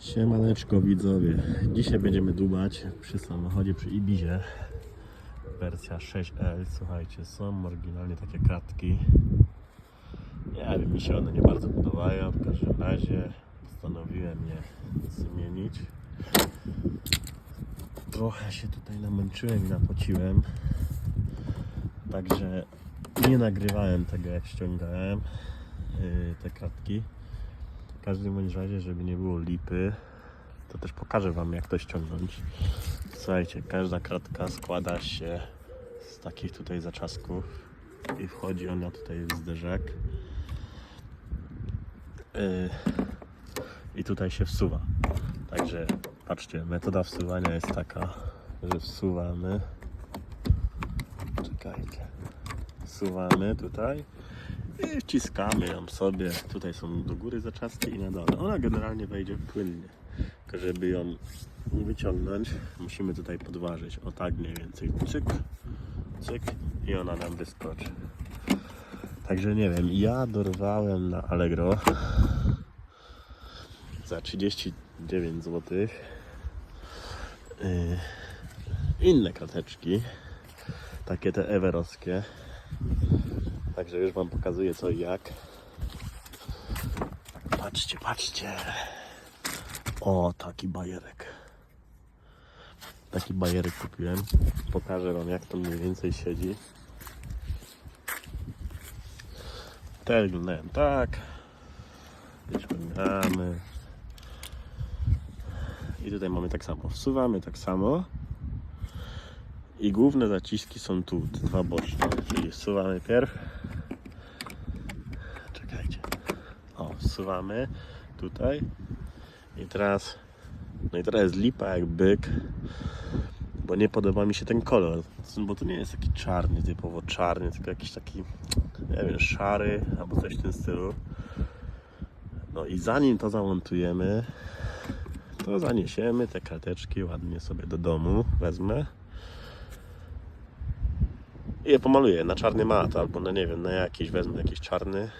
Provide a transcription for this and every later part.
Siemaneczko widzowie. Dzisiaj będziemy dłubać przy samochodzie przy Ibizie. Wersja 6L. Słuchajcie, są oryginalnie takie kratki. Nie wiem, mi się one nie bardzo podobają. W każdym razie postanowiłem je zmienić. Trochę się tutaj namęczyłem i napociłem. Także nie nagrywałem tego jak ściągałem yy, te kratki. Każdym bądź razie, żeby nie było lipy, to też pokażę Wam jak to ściągnąć. Słuchajcie, każda kratka składa się z takich tutaj zaczasków i wchodzi ona tutaj w zderzek. Yy, I tutaj się wsuwa. Także patrzcie, metoda wsuwania jest taka, że wsuwamy. Czekajcie. Wsuwamy tutaj i wciskamy ją sobie. Tutaj są do góry zaczaski i na dole. Ona generalnie wejdzie płynnie. Tylko żeby ją wyciągnąć, musimy tutaj podważyć. O tak mniej więcej. Cyk, cyk i ona nam wyskoczy. Także nie wiem, ja dorwałem na Allegro za 39 zł inne krateczki, takie te ewerowskie. Także już Wam pokazuję co i jak. Patrzcie, patrzcie. O, taki bajerek. Taki bajerek kupiłem. Pokażę Wam jak to mniej więcej siedzi. Te wyglądają tak. Wyciągamy. I tutaj mamy tak samo. Wsuwamy tak samo. I główne zaciski są tu, dwa boczne. Czyli wsuwamy pierw. Czekajcie. O, wsuwamy tutaj. I teraz. No i teraz jest lipa jak byk. Bo nie podoba mi się ten kolor. Bo to nie jest taki czarny, typowo czarny, tylko jakiś taki, nie wiem, szary albo coś w tym stylu. No i zanim to zamontujemy, to zaniesiemy te karteczki ładnie sobie do domu. Wezmę i je pomaluję na czarny mat albo na nie wiem, na jakiś wezmę jakiś czarny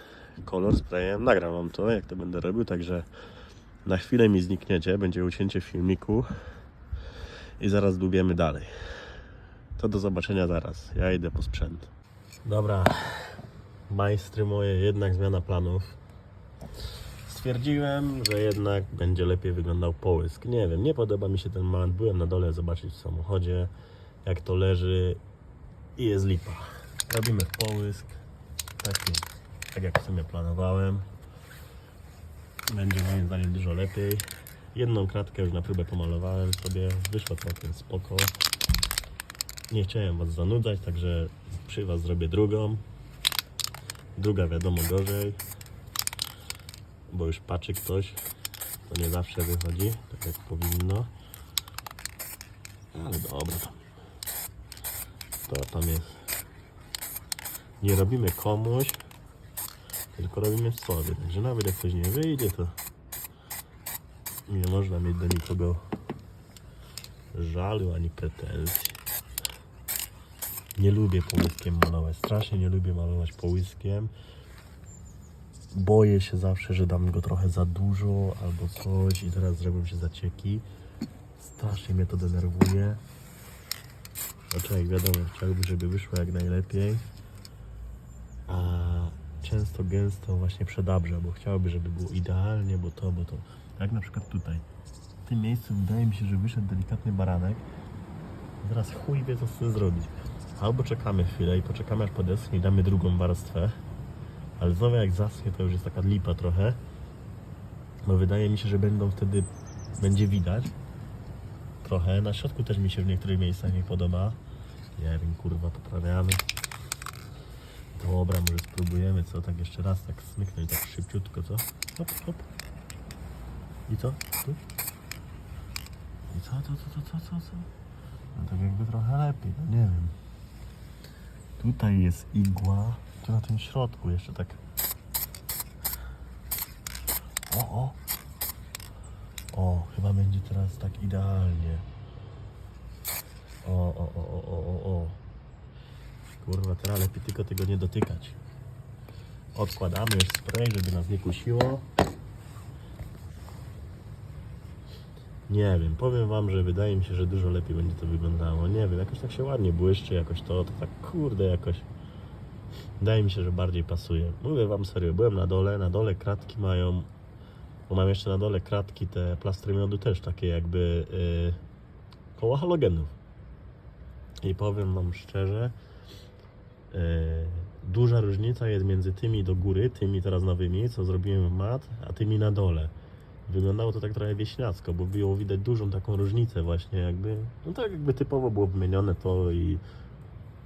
kolor sprayem. Nagram wam to, jak to będę robił, także na chwilę mi znikniecie, będzie ucięcie filmiku i zaraz dłubiemy dalej. To do zobaczenia zaraz. Ja idę po sprzęt. Dobra, majstry moje, jednak zmiana planów. Stwierdziłem, że jednak będzie lepiej wyglądał połysk. Nie wiem, nie podoba mi się ten mat. Byłem na dole zobaczyć w samochodzie, jak to leży i jest lipa. Robimy połysk, taki, tak jak w sumie planowałem. Będzie moim zdaniem dużo lepiej. Jedną kratkę już na próbę pomalowałem sobie, wyszło całkiem spoko. Nie chciałem Was zanudzać, także przy Was zrobię drugą. Druga wiadomo gorzej, bo już patrzy ktoś, to nie zawsze wychodzi tak jak powinno. Ale dobra. To tam jest. Nie robimy komuś, tylko robimy sobie. Także nawet jak coś nie wyjdzie, to nie można mieć do nikogo żalu ani pretensji. Nie lubię połyskiem malować. Strasznie nie lubię malować połyskiem. Boję się zawsze, że dam go trochę za dużo albo coś i teraz zrobią się zacieki. Strasznie mnie to denerwuje. Znaczy, jak wiadomo, chciałbym, żeby wyszło jak najlepiej. A często gęsto właśnie przedabrza, bo chciałby, żeby było idealnie, bo to, bo to. Jak na przykład tutaj. W tym miejscu wydaje mi się, że wyszedł delikatny baranek. Teraz chuj wie, co z tym zrobić. Albo czekamy chwilę i poczekamy aż podeschnie i damy drugą warstwę. Ale znowu jak zaschnie, to już jest taka lipa trochę. Bo wydaje mi się, że będą wtedy, będzie widać trochę. Na środku też mi się w niektórych miejscach nie podoba. Nie wiem, kurwa, poprawiamy. Dobra, może spróbujemy, co? Tak jeszcze raz, tak smyknąć, tak szybciutko, co? Hop, hop. I co? Tu? I co, co, co, co, co, co? No tak jakby trochę lepiej, no nie wiem. Tutaj jest igła, tu na tym środku jeszcze tak. O, o. O, chyba będzie teraz tak idealnie. O, o, o, o, o, o, o. Kurwa, teraz lepiej tylko tego nie dotykać. Odkładamy już spray, żeby nas nie kusiło. Nie wiem, powiem wam, że wydaje mi się, że dużo lepiej będzie to wyglądało. Nie wiem, jakoś tak się ładnie błyszczy, jakoś to, to tak kurde jakoś. Wydaje mi się, że bardziej pasuje. Mówię wam serio, byłem na dole, na dole kratki mają, bo mam jeszcze na dole kratki te plastry miodu też takie jakby yy, koło halogenów. I powiem wam szczerze, duża różnica jest między tymi do góry, tymi teraz nowymi, co zrobiłem mat, a tymi na dole. Wyglądało to tak trochę wieśniacko, bo było widać dużą taką różnicę właśnie jakby, no tak jakby typowo było wymienione to i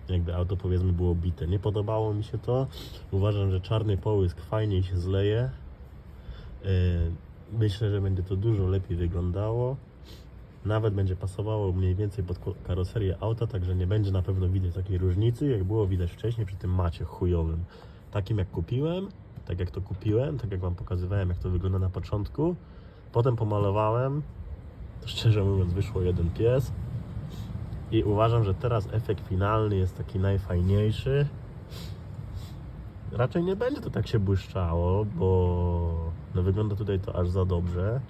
jakby auto powiedzmy było bite. Nie podobało mi się to. Uważam, że czarny połysk fajniej się zleje. Yy, Myślę, że będzie to dużo lepiej wyglądało. Nawet będzie pasowało mniej więcej pod karoserię auta, także nie będzie na pewno widać takiej różnicy, jak było widać wcześniej przy tym macie chujowym. Takim jak kupiłem, tak jak to kupiłem, tak jak Wam pokazywałem, jak to wygląda na początku. Potem pomalowałem, to szczerze mówiąc wyszło jeden pies. I uważam, że teraz efekt finalny jest taki najfajniejszy. Raczej nie będzie to tak się błyszczało, bo no wygląda tutaj to aż za dobrze.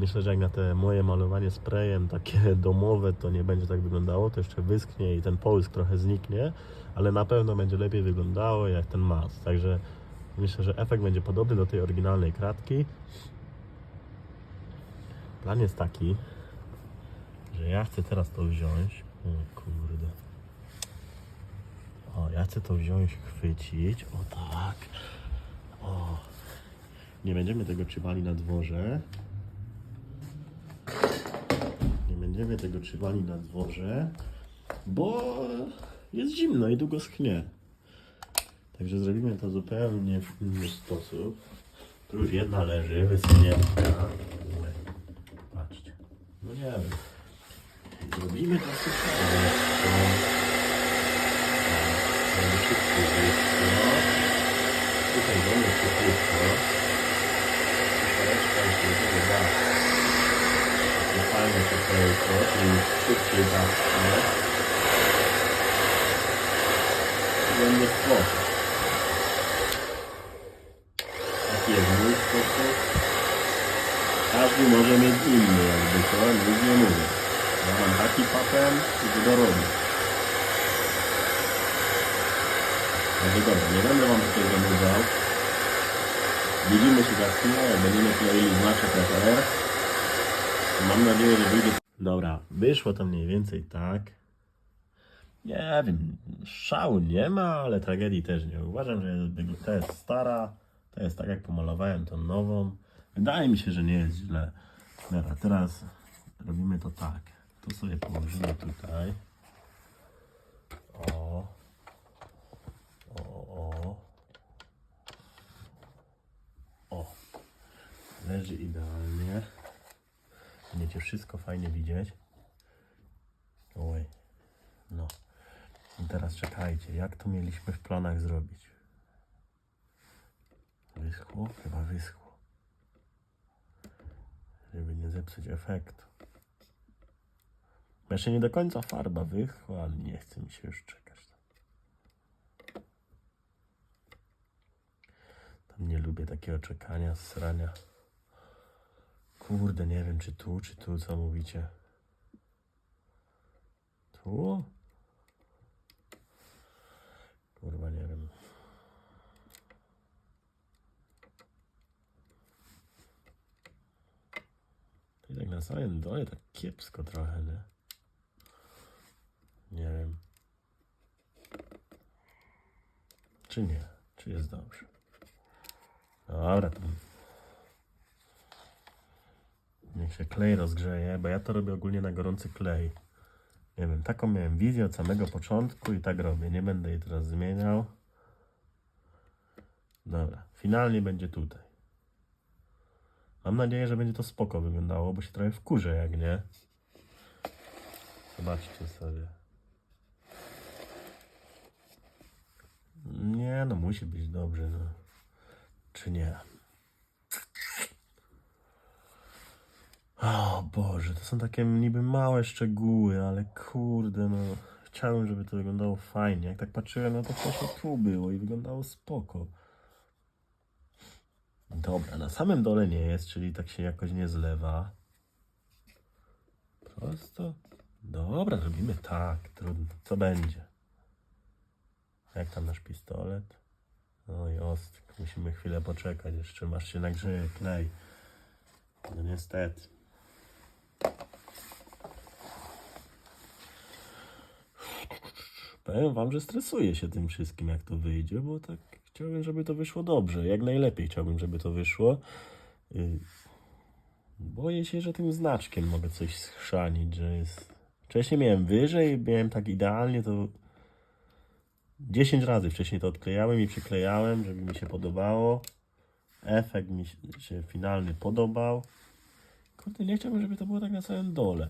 Myślę, że jak na te moje malowanie sprayem takie domowe, to nie będzie tak wyglądało, to jeszcze wyschnie i ten połysk trochę zniknie, ale na pewno będzie lepiej wyglądało jak ten mas. Także myślę, że efekt będzie podobny do tej oryginalnej kratki. Plan jest taki, że ja chcę teraz to wziąć. O kurde. O, ja chcę to wziąć, chwycić. O tak. O. Nie będziemy tego trzymali na dworze. Nie będziemy tego trzymali na dworze, bo jest zimno i długo schnie. Także zrobimy to zupełnie w inny sposób. Tu już jedna leży, wysunięta. Patrzcie. No nie wiem. Zrobimy to zupełnie. Żeby szybko. Tutaj mamy ciepłutko. Szareczka jest Takie fajne ciepełko, czyli szybciej zacznie. I będzie spoko. Taki jest mój sposób. Każdy może mieć inny, jakby to, nic nie mówię. Ja mam taki patent i to robię. Także dobra, nie będę Wam tutaj zanudzał. Widzimy się za chwilę, będziemy kleili znaczek FR. Mam nadzieję, że wyjdzie. Dobra, wyszło to mniej więcej tak. Nie wiem, szału nie ma, ale tragedii też nie. Uważam, że to jest stara, to jest tak jak pomalowałem tą nową. Wydaje mi się, że nie jest źle. Dobra, teraz robimy to tak. To sobie położymy tutaj. O. O, o. O. Leży idealnie. Będziecie wszystko fajnie widzieć. Oj. No. I teraz czekajcie, jak to mieliśmy w planach zrobić? Wyschło? Chyba wyschło. Żeby nie zepsuć efektu. Jeszcze nie do końca farba wyschła, ale nie chce mi się już czekać. Tam nie lubię takiego czekania, srania. Kurde, nie wiem czy tu, czy tu, co mówicie. Tu? Kurwa, nie wiem. I tak na samym dole tak kiepsko trochę, nie? Nie wiem. Czy nie? Czy jest dobrze? Dobra, to się klej rozgrzeje, bo ja to robię ogólnie na gorący klej. Nie wiem, taką miałem wizję od samego początku i tak robię. Nie będę jej teraz zmieniał. Dobra, finalnie będzie tutaj. Mam nadzieję, że będzie to spoko wyglądało, bo się trochę wkurzę, jak nie. Zobaczcie sobie. Nie, no musi być dobrze, no. Czy nie? O Boże, to są takie niby małe szczegóły, ale kurde, no. Chciałem, żeby to wyglądało fajnie. Jak tak patrzyłem, no to właśnie tu było i wyglądało spoko. Dobra, na samym dole nie jest, czyli tak się jakoś nie zlewa. Prosto. Dobra, robimy tak. Trudno. Co będzie? Jak tam nasz pistolet? Oj, ostry. Musimy chwilę poczekać jeszcze. Masz się nagrzeje klej. No niestety. Powiem wam, że stresuję się tym wszystkim, jak to wyjdzie, bo tak chciałbym, żeby to wyszło dobrze. Jak najlepiej chciałbym, żeby to wyszło. Y, Boję się, że tym znaczkiem mogę coś schrzanić, że jest... Wcześniej miałem wyżej, miałem tak idealnie, to 10 razy wcześniej to odklejałem i przyklejałem, żeby mi się podobało. Efekt mi się finalny podobał. Kurde, nie chciałbym, żeby to było tak na całym dole.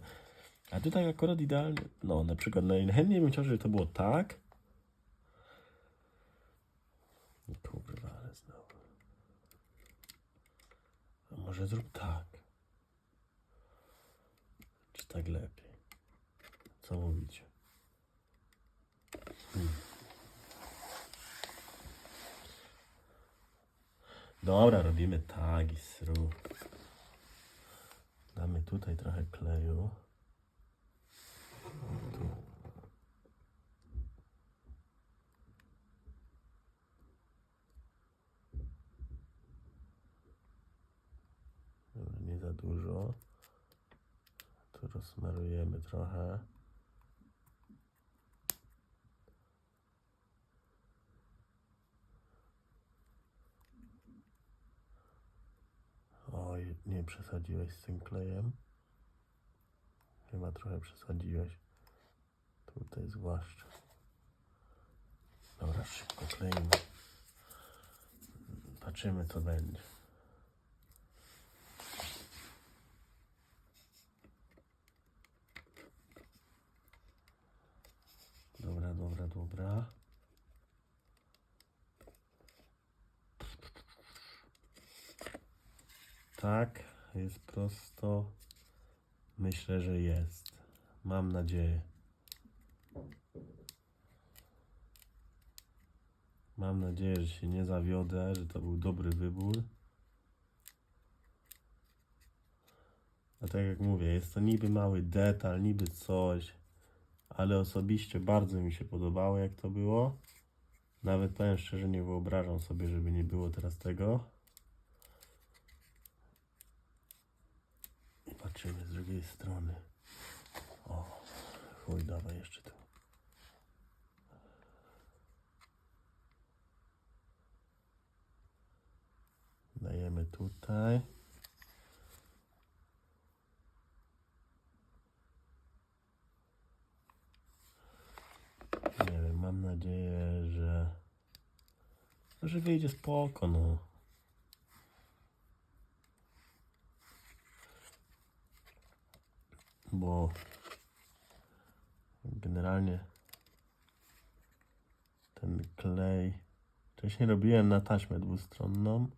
A tutaj akurat idealnie, no na przykład najchętniej bym chciał, żeby to było tak. Kurwa, ale znowu. A może zrób tak. Czy tak lepiej? Co mówicie? Hmm. Dobra, robimy tak i sru. Damy tutaj trochę kleju. Nie za dużo. Tu rozsmarujemy trochę. Oj, nie przesadziłeś z tym klejem. Chyba trochę przesadziłeś. Tutaj zwłaszcza. Dobra, szybko kleimy. Patrzymy co będzie. Dobra, dobra, dobra. Tak, jest prosto. Myślę, że jest. Mam nadzieję. Mam nadzieję, że się nie zawiodę, że to był dobry wybór. A tak jak mówię, jest to niby mały detal, niby coś, ale osobiście bardzo mi się podobało, jak to było. Nawet powiem szczerze, nie wyobrażam sobie, żeby nie było teraz tego. Patrzymy z drugiej strony. O, chuj, dawaj jeszcze tu. Dajemy tutaj. Nie wiem, mam nadzieję, że, że wyjdzie spoko, no. Bo generalnie ten klej wcześniej robiłem na taśmę dwustronną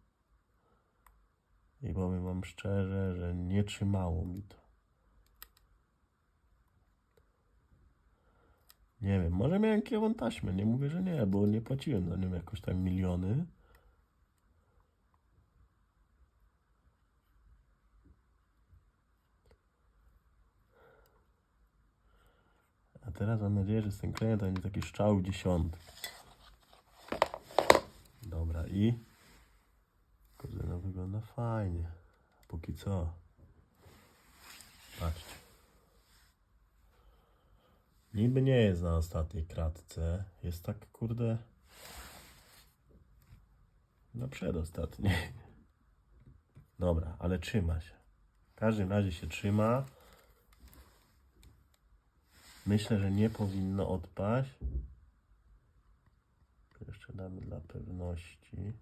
i powiem wam szczerze, że nie trzymało mi to. Nie wiem, może miałem kiełą taśmę, nie mówię, że nie, bo nie płaciłem za nią jakoś tam miliony. Teraz mam nadzieję, że z klejem to będzie taki szczał dziesiąty. Dobra i... Kurde, wygląda fajnie. Póki co. Patrzcie. Niby nie jest na ostatniej kratce. Jest tak, kurde... Na przedostatniej. Dobra, ale trzyma się. W każdym razie się trzyma. Myślę, że nie powinno odpaść. Jeszcze damy dla pewności.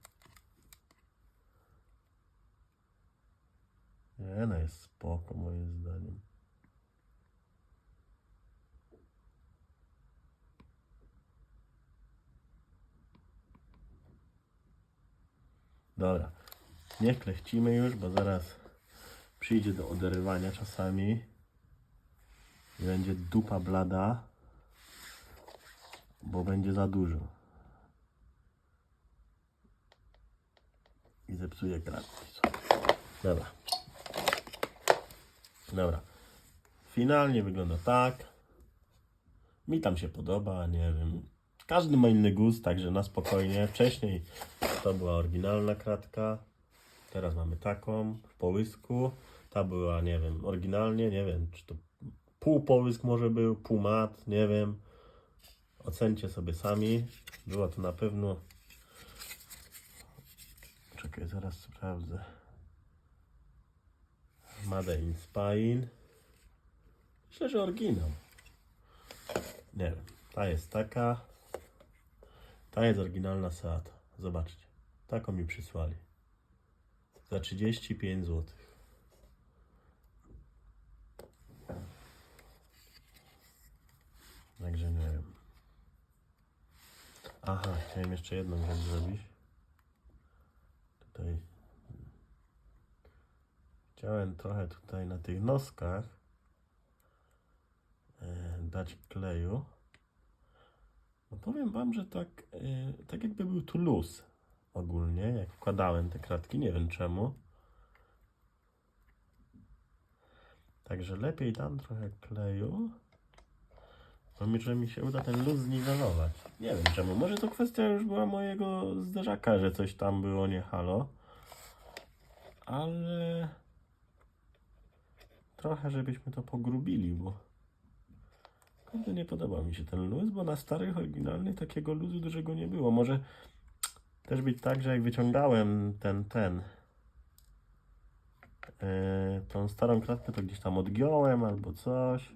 Nie, no jest spoko moim zdaniem. Dobra, nie klechcimy już, bo zaraz przyjdzie do oderwania czasami i będzie dupa blada, bo będzie za dużo. I zepsuje kratki. Dobra. Dobra. finalnie wygląda tak. Mi tam się podoba, nie wiem. Każdy ma inny gust, także na spokojnie. Wcześniej to była oryginalna kratka. Teraz mamy taką w połysku. Ta była, nie wiem, oryginalnie, nie wiem, czy to pół połysk może był, pół mat, nie wiem. Ocencie sobie sami. Była to na pewno. Czekaj, zaraz sprawdzę. Made in Spain. Myślę, że oryginał. Nie wiem. Ta jest taka. Ta jest oryginalna Seat. Zobaczcie. Taką mi przysłali. Za 35 zł. Także nie wiem. Aha, chciałem jeszcze jedną rzecz zrobić. Tutaj. Chciałem trochę tutaj na tych noskach e, dać kleju. No powiem wam, że tak, e, tak jakby był tu luz ogólnie, jak wkładałem te kratki, nie wiem czemu. Także lepiej dam trochę kleju. Bo mi, że mi się uda ten luz zniwelować. Nie wiem czemu. Może to kwestia już była mojego zderzaka, że coś tam było nie halo. Ale trochę żebyśmy to pogrubili, bo kurde nie podoba mi się ten luz, bo na starych oryginalnych takiego luzu dużego nie było. Może też być tak, że jak wyciągałem ten, ten yy, tą starą kratkę, to gdzieś tam odgiąłem albo coś.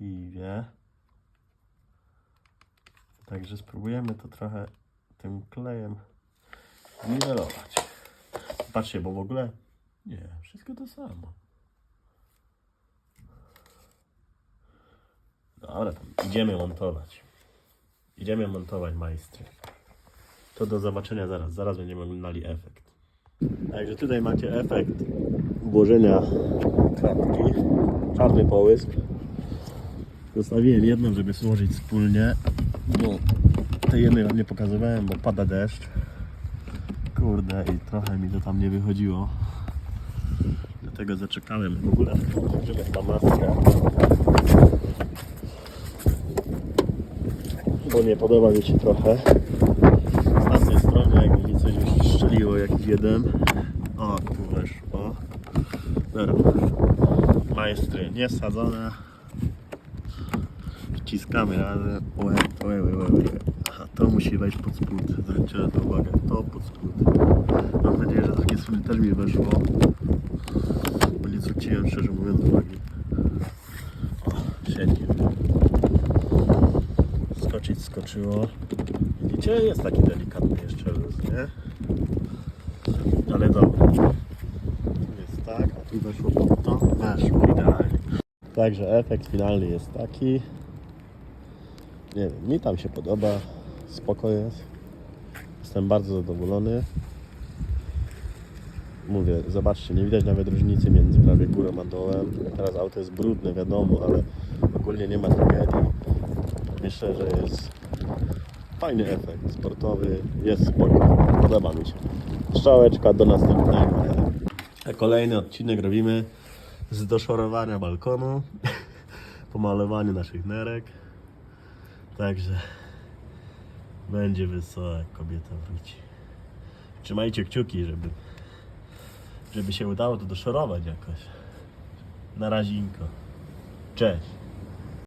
Dziwnie. Także spróbujemy to trochę tym klejem niwelować. Patrzcie, bo w ogóle nie, wszystko to samo. Dobra, idziemy montować. Idziemy montować majstry. To do zobaczenia zaraz. Zaraz będziemy oglądali efekt. Także tutaj macie efekt włożenia kratki. Czarny połysk. Zostawiłem jedną, żeby złożyć wspólnie, bo tej jednej wam nie pokazywałem, bo pada deszcz. Kurde i trochę mi to tam nie wychodziło. Dlatego zaczekałem w ogóle, żeby ta maska. Bo nie podoba mi się trochę. Z tamtej strony jakby mi coś już strzeliło jakiś jeden. O, tu weszło. Dobra. Majstry niesadzone. Wciskamy razem. Łe, łe, łe, łe, łe. Aha, to musi wejść pod spód. Zwróćcie na to uwagę. To pod spód. Mam nadzieję, że takie sobie też mi weszło. Bo nie zwróciłem szczerze mówiąc uwagi. O, siedzi. Skoczyć skoczyło. Widzicie? Jest taki delikatny jeszcze luz, nie? Ale dobra. Jest tak, a tu weszło pod to. Weszło idealnie. Także efekt finalny jest taki. Nie wiem, mi tam się podoba. Spoko jest. Jestem bardzo zadowolony. Mówię, zobaczcie, nie widać nawet różnicy między prawie górą a dołem. Teraz auto jest brudne, wiadomo, ale ogólnie nie ma tragedii. Myślę, że jest fajny efekt sportowy, jest spoko, podoba mi się. Strzałeczka do następnego. Kolejny odcinek robimy z doszorowania balkonu, pomalowanie naszych nerek. Także będzie wesoło, jak kobieta wróci. Trzymajcie kciuki, żeby, żeby się udało to doszorować jakoś. Na razinko. Cześć.